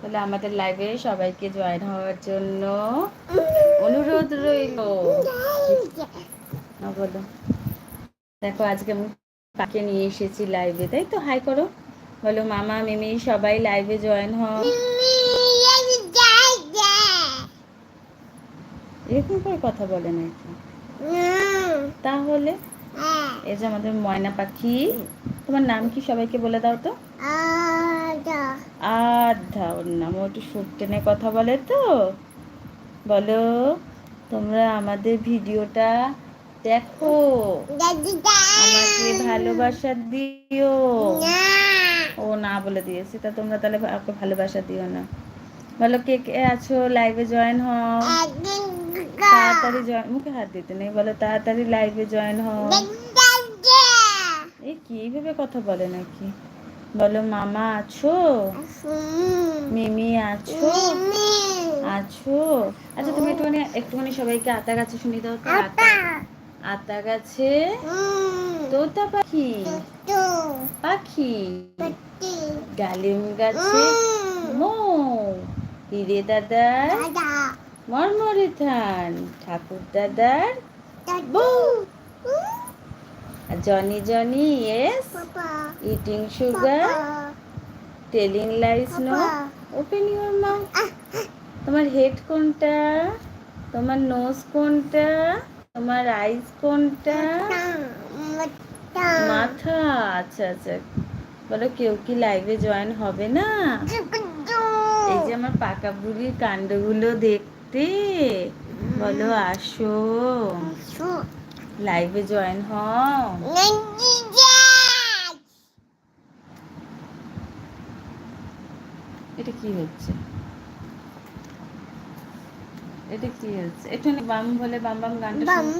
তাহলে আমাদের লাইভে সবাইকে জয়েন হওয়ার জন্য অনুরোধ রইল। হ্যাঁ, বলো। দেখো আজকে আমি পাকে নিয়ে এসেছি লাইভে তাই তো? হাই করো। বলো মামা মিমি সবাই লাইভে জয়েন হও। এরকম করে কথা বলে নাকি? তাহলে? এই যে আমাদের ময়না পাখি। তোমার নাম কি? সবাইকে বলে দাও তো। আধা। ওর নাম ও একটু সুর টেনে কথা বলে তো। বলো তোমরা আমাদের ভিডিওটা দেখো। আমাকে ভালোবাসা দিও। ও না বলে দিয়েছি তা তোমরা তাহলে ওকে ভালোবাসা দিও না। বলো কে কে আছো? লাইভে জয়েন হও। তাড়াতাড়ি জয়েন মুখে হাত দিতে নেই বলো তাড়াতাড়ি লাইভে জয়েন হও। কি? এইভাবে কথা বলে নাকি? বলো মামা আছো? মিমি আছো? আছো? আচ্ছা তুমি একটুখানি একটুখানি সবাইকে আতা গাছে শুনি দাও তো আতা। গাছে? তোতা পাখি? পাখি? ডালিম গাছে? মো। হিরে দাদার মরমরে থান। ঠাকুর দাদার? বউ। Johnny Johnny yes eating sugar telling lies no open your mouth তোমার হেড কোনটা? তোমার নোজ কোনটা? তোমার আইস কোনটা? মাথা। আচ্ছা আচ্ছা। বলো কেউ কি লাইভে জয়েন হবে না? এই যে আমার পাকা বুড়ির কাণ্ডগুলো দেখতে। বলো আসো। লাইভে জয়েন হও এটা কি হচ্ছে এটা কি হচ্ছে একটু বাম বলে বাম বাম গানটা শুনি।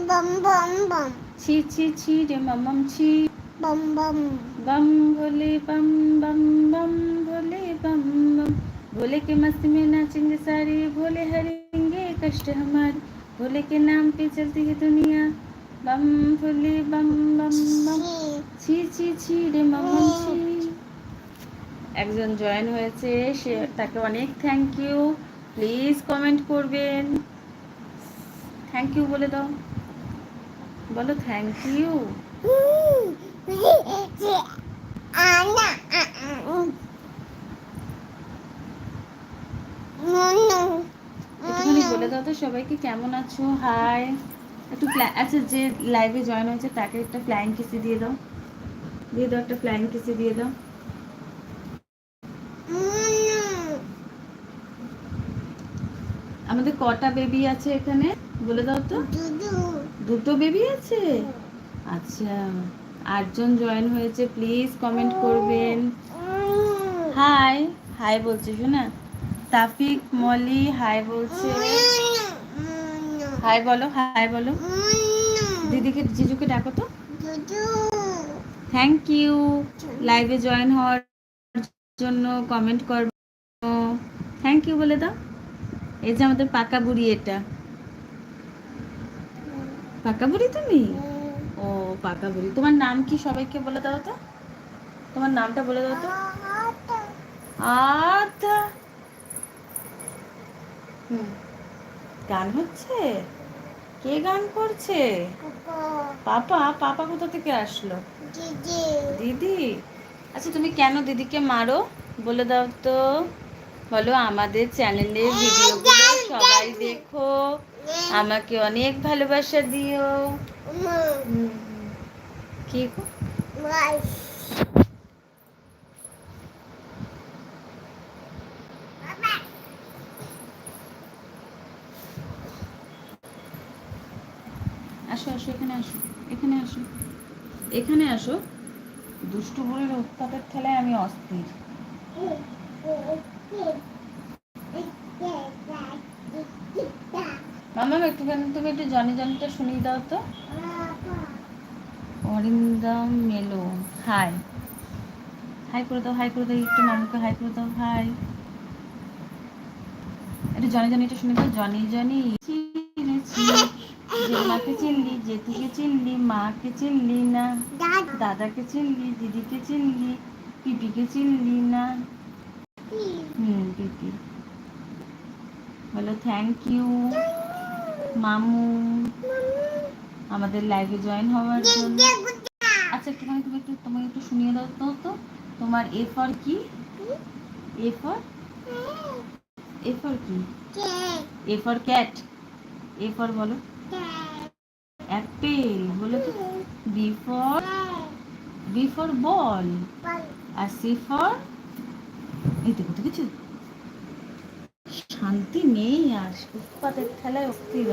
ছি ছি ছি রে মামাম ছি बम भोले बम बम बम भोले बम बम भोले के मस्ती में नाचेंगे सारे भोले हरेंगे कष्ट हमारे भोले के नाम पे चलती है दुनिया বাম ফুলে বাম বাম বাম ছি ছি ছি রে মামন ছি একজন জয়েন হয়েছে, সে তাকে অনেক থ্যাংক ইউ প্লিজ কমেন্ট করবেন। থ্যাংক ইউ বলে দাও। বলো থ্যাংক ইউ বলে দাও তো সবাইকে, কেমন আছো? হাই একটু আচ্ছা যে লাইভে জয়েন হয়েছে, তাকে একটা ফ্লাইং কিসি দিয়ে দাও। দিয়ে দাও একটা ফ্লাইং কিসি দিয়ে দাও। আমাদের কটা বেবি আছে এখানে? বলে দাও তো। দুটো বেবি আছে? আচ্ছা আটজন জয়েন হয়েছে প্লিজ কমেন্ট করবেন। হাই হাই বলছে, শোনা। তাফিক, মলি হাই বলছে। হাই বলো হাই বলো। দিদিকে জিজুকে ডাকো তো। থ্যাংক ইউ লাইভে জয়েন হওয়ার জন্য কমেন্ট করব। থ্যাংক ইউ বলে দাও। এই যে আমাদের পাকা বুড়ি এটা। পাকা বুড়ি তুমি? ও পাকা বুড়ি। তোমার নাম কি সবাইকে বলে দাও তো? তোমার নামটা বলে দাও তো। আচ্ছা হুম। গান হচ্ছে? কে গান করছে? পাপা। পাপা? কোথা থেকে আসলো? দিদি। আচ্ছা তুমি কেন দিদিকে মারো? বলে দাও তো। বলো আমাদের চ্যানেলে ভিডিওগুলো সবাই দেখো। আমাকে অনেক ভালোবাসা দিও। কি আসো আসো, এখানে আসো এখানে আসো। এখানে আসো। দুষ্টু বুড়ির উৎপাতের ঠেলায় আমি অস্থির। মামা, একটুখানি তুমি একটু শুনিয়ে দাও তো। অরিন্দম মেলো। হাই। হাই করে দাও, হাই করে দাও, একটু মামাকে হাই করে দাও, হাই। একটু জনি জনিটা শুনে দাও, জনি জনি। মাকে চিনলি জেঠুকে চিনলি মাকে চিনলি না দাদাকে চিনলি দিদিকে চিনলি পিপিকে চিনলি না। হুম প্রীতি বলো থ্যাংক ইউ মামু। আমাদের লাইভে জয়েন হওয়ার জন্য। আচ্ছা একটুখানি তুমি একটু তোমাকে একটু শুনিয়ে দাও তো তো। তোমার এ ফর কি? এ ফর এ ফর কি? A for cat A for বলো। অ্যাপেল বলো তো। B for B for ball R C for এই দেখো দেখেছ শান্তি নেই আর উৎপাতের খেলায় অস্থির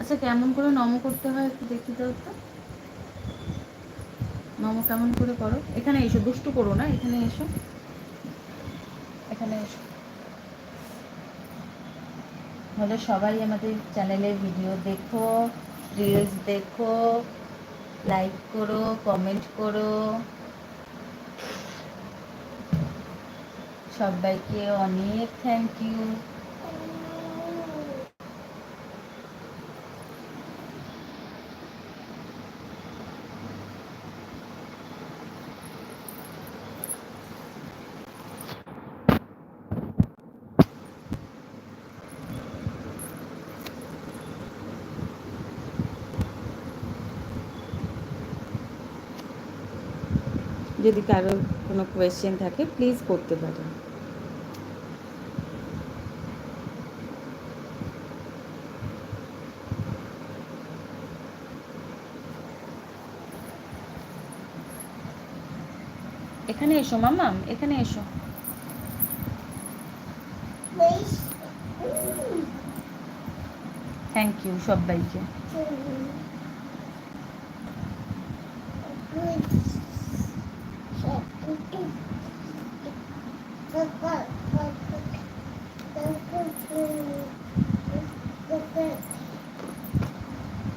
আচ্ছা কেমন করে নম করতে হয় একটু দেখি দাও তো। নম কেমন করে করো? এখানে এসো, দুষ্টু করো না, এখানে এসো। এখানে এসো। হলে সবাই আমাদের চ্যানেলে ভিডিও দেখো রিলস দেখো লাইক করো কমেন্ট করো। সবাইকে অনেক থ্যাংক ইউ যদি কারোর কোনো কোয়েশ্চেন থাকে প্লিজ করতে পারেন। এখানে এসো, মামাম, এখানে এসো। থ্যাংক ইউ সবাইকে। Papai.